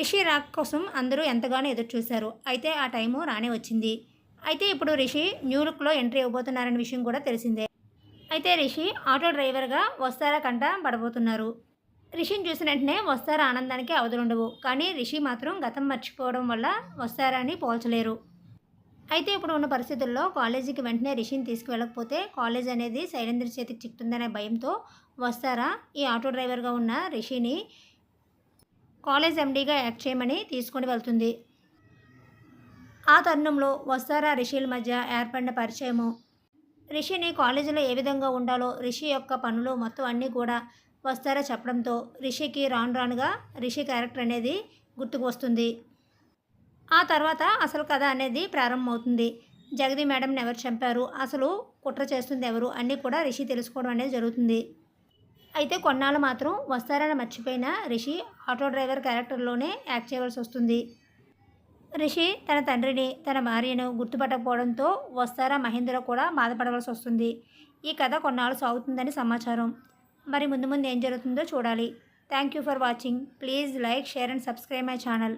Rishi rock కోసం అందరూ ఎంతగానో ఎదురు చూశారు అయితే ఆ టైము రానే వచ్చింది. అయితే ఇప్పుడు రిషి న్యూ లుక్లో ఎంట్రీ ఇవ్వబోతున్నారనే విషయం కూడా తెలిసిందే. అయితే రిషి ఆటో డ్రైవర్గా వస్తారా కంట పడబోతున్నారు. రిషిని చూసిన వెంటనే వస్తారా ఆనందానికి అవధులుండవు. కానీ రిషి మాత్రం గతం మర్చిపోవడం వల్ల వస్తారా అని పోల్చలేరు. అయితే ఇప్పుడు ఉన్న పరిస్థితుల్లో కాలేజీకి వెంటనే రిషిని తీసుకువెళ్ళకపోతే కాలేజ్ అనేది శైలేంద్ర చేతికి చిక్కుతుందనే భయంతో వస్తారా ఈ ఆటో డ్రైవర్గా ఉన్న రిషిని కాలేజ్ ఎండీగా యాక్ట్ చేయమని తీసుకొని వెళ్తుంది. ఆ తరుణంలో వస్తారా రిషిల మధ్య ఏర్పడిన పరిచయము? రిషిని కాలేజీలో ఏ విధంగా ఉండాలో రిషి యొక్క పనులు మొత్తం అన్నీ కూడా వస్తారా చెప్పడంతో రిషికి రాను రానుగా రిషి క్యారెక్టర్ అనేది గుర్తుకు వస్తుంది ఆ తర్వాత అసలు కథ అనేది ప్రారంభమవుతుంది. జగది మేడంని ఎవరు చంపారు అసలు కుట్ర చేస్తుంది ఎవరు అన్నీ కూడా రిషి తెలుసుకోవడం అనేది జరుగుతుంది. అయితే కొన్నాళ్ళు మాత్రం వస్తారని మర్చిపోయిన రిషి ఆటో డ్రైవర్ క్యారెక్టర్లోనే యాక్ట్ చేయవలసి వస్తుంది. రిషి తన తండ్రిని తన భార్యను గుర్తుపట్టకపోవడంతో వస్తారా మహేంద్ర కూడా బాధపడవలసి వస్తుంది. ఈ కథ కొన్నాళ్ళు సాగుతుందని సమాచారం. మరి ముందు ముందు ఏం జరుగుతుందో చూడాలి. Thank you for watching please like share and subscribe my channel